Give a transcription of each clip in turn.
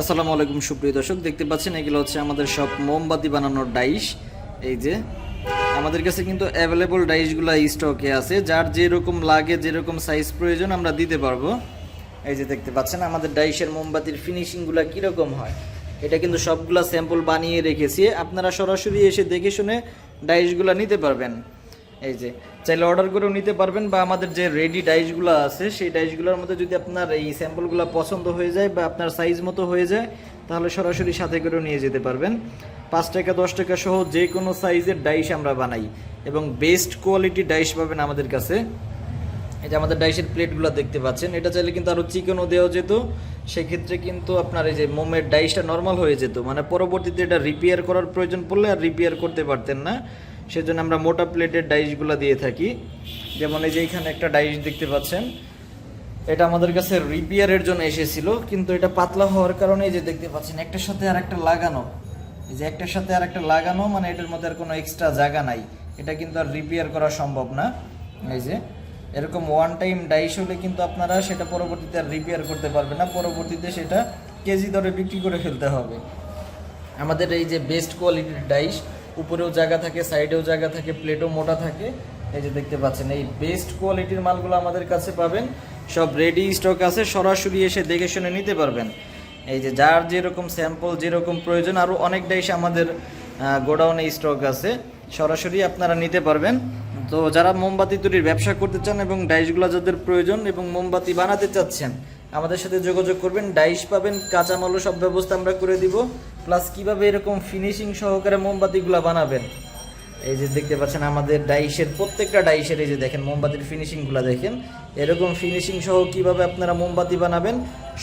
আসসালামু আলাইকুম, সুপ্রিয় দর্শক, দেখতে পাচ্ছেন, এগুলো হচ্ছে আমাদের সব মোমবাতি বানানোর ডাইশ। এই যে, আমাদের কাছে কিন্তু অ্যাভেলেবল ডাইশগুলো স্টকে আছে। যার যেরকম লাগে, যেরকম সাইজ প্রয়োজন, আমরা দিতে পারব। এই যে, দেখতে পাচ্ছেন, আমাদের ডাইশের মোমবাতির ফিনিশিংগুলো কীরকম হয়। এটা কিন্তু সবগুলা স্যাম্পল বানিয়ে রেখেছি। আপনারা সরাসরি এসে দেখে শুনে ডাইশগুলো নিতে পারবেন। এই যে, চাইলে অর্ডার করেও নিতে পারবেন বা আমাদের যে রেডি ডাইসগুলো আছে, সেই ডাইসগুলোর মধ্যে যদি আপনার এই স্যাম্পলগুলো পছন্দ হয়ে যায় বা আপনার সাইজ মতো হয়ে যায়, তাহলে সরাসরি সাথে করেও নিয়ে যেতে পারবেন। পাঁচ টাকা, দশ টাকা সহ যে কোনো সাইজের ডাইস আমরা বানাই এবং বেস্ট কোয়ালিটি ডাইস পাবেন আমাদের কাছে। এই যে আমাদের ডাইসের প্লেটগুলো দেখতে পাচ্ছেন, এটা চাইলে কিন্তু আরও চিকেনও দেওয়া যেত। সেক্ষেত্রে কিন্তু আপনার এই যে মোমের ডাইসটা নর্মাল হয়ে যেত। মানে পরবর্তীতে এটা রিপেয়ার করার প্রয়োজন পড়লে আর রিপেয়ার করতে পারতেন না। সেজন্য আমরা মোটা প্লেটের ডাইসগুলো দিয়ে থাকি। যেমন এই যে এখানে একটা ডাইস দেখতে পাচ্ছেন, এটা আমাদের কাছে রিপেয়ারের জন্য এসেছিল, কিন্তু এটা পাতলা হওয়ার কারণে যে দেখতে পাচ্ছেন, একটার সাথে আর একটা লাগানো। এই যে একটার সাথে আর একটা লাগানো মানে এটার মধ্যে আর কোনো এক্সট্রা জায়গা নাই। এটা কিন্তু আর রিপেয়ার করা সম্ভব না। এই যে, এরকম ওয়ান টাইম ডাইস হলে কিন্তু আপনারা সেটা পরবর্তীতে আর রিপেয়ার করতে পারবেন না। পরবর্তীতে সেটা কেজি দরে বিক্রি করে ফেলতে হবে। আমাদের এই যে বেস্ট কোয়ালিটির ডাইস উপরেও জায়গা থাকে, সাইডেও জায়গা থাকে, প্লেটও মোটা থাকে। এই যে দেখতে পাচ্ছেন, এই বেস্ট কোয়ালিটির মালগুলো আমাদের কাছে পাবেন। সব রেডি স্টক আছে, সরাসরি এসে দেখে শুনে নিতে পারবেন। এই যে যার যেরকম স্যাম্পল যেরকম প্রয়োজন আরও অনেক ডাইস আমাদের গোডাউনে স্টক আছে। সরাসরি আপনারা নিতে পারবেন। তো যারা মোমবাতি তৈরির ব্যবসা করতে চান এবং ডাইসগুলো যাদের প্রয়োজন এবং মোমবাতি বানাতে চাচ্ছেন আমাদের সাথে যোগাযোগ করবেন। ডাইস পাবেন, কাঁচামালও সব ব্যবস্থা আমরা করে দিব। প্লাস কীভাবে এরকম ফিনিশিং সহকারে মোমবাতিগুলো বানাবেন। এই যে দেখতে পাচ্ছেন আমাদের ডাইসের, প্রত্যেকটা ডাইসের এই যে দেখেন মোমবাতির ফিনিশিংগুলো দেখেন। এরকম ফিনিশিং সহ কীভাবে আপনারা মোমবাতি বানাবেন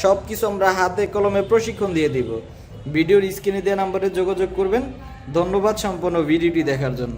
সব কিছু আমরা হাতে কলমে প্রশিক্ষণ দিয়ে দিব। ভিডিওর স্ক্রিনে দেওয়া নাম্বারে যোগাযোগ করবেন। ধন্যবাদ সম্পূর্ণ ভিডিওটি দেখার জন্য।